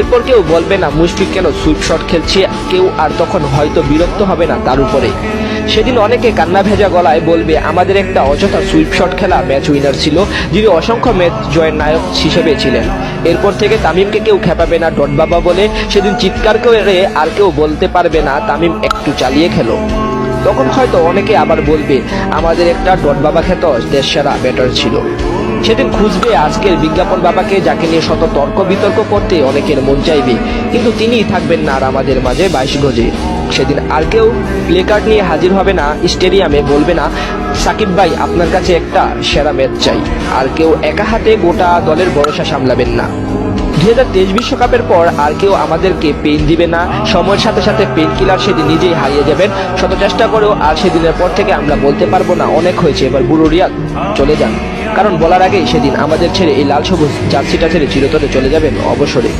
এরপর কেউ বলবে না, মুশফিক কেন সুইপ শট খেলছে? কেউ আর তখন হয়তো বিরক্ত হবে না তার উপরে। সেদিন অনেকে কান্না ভেজা গলায় বলবে, আমাদের একটা অযথা সুইপ শট খেলা ম্যাচ উইনার ছিল, যিনি অসংখ্য ম্যাচ জয়ের নায়ক হিসেবে ছিলেন। এরপর থেকে তামিমকে কেউ খেপাবে না ডট বাবা বলে, সেদিন চিৎকার করে আর কেউ বলতে পারবে না, তামিম একটু চালিয়ে খেলো। তখন হয়তো অনেকে আবার বলবে, আমাদের একটা ডট বাবা খ্যাত দেশ সেরা ব্যাটার ছিল। সেদিন খুঁজবে আজকের বিজ্ঞাপন বাবাকে, যাকে নিয়ে শত তর্ক বিতর্ক করতে অনেকের মন চাইবে। কিন্তু তিনিই থাকবেন না আর আমাদের মাঝে বাইশ গজে। সেদিন আর কেউ প্লেকার্ড নিয়ে হাজির হবে না, স্টেডিয়ামে বলবে না, সাকিব ভাই, আপনার কাছে একটা সেরা ম্যাচ চাই। আর কেউ একা হাতে গোটা দলের ভরসা সামলাবেন না। দুই হাজার তেইশ বিশ্বকাপের পর আর কেউ আমাদেরকে পেন দিবে না। সময়ের সাথে সাথে পেন কিলার সেদিন নিজেই হারিয়ে যাবেন। শত চেষ্টা করেও আর সেদিনের পর থেকে আমরা বলতে পারব না, অনেক হয়েছে। এবার বুড়ো রিয়াদ চলে যান। কারণ বলার আগেই সেদিন আমাদের ছেড়ে এই লাল সবুজ জার্সিটা ছেড়ে চিরতরে চলে যাবেন অবসরে।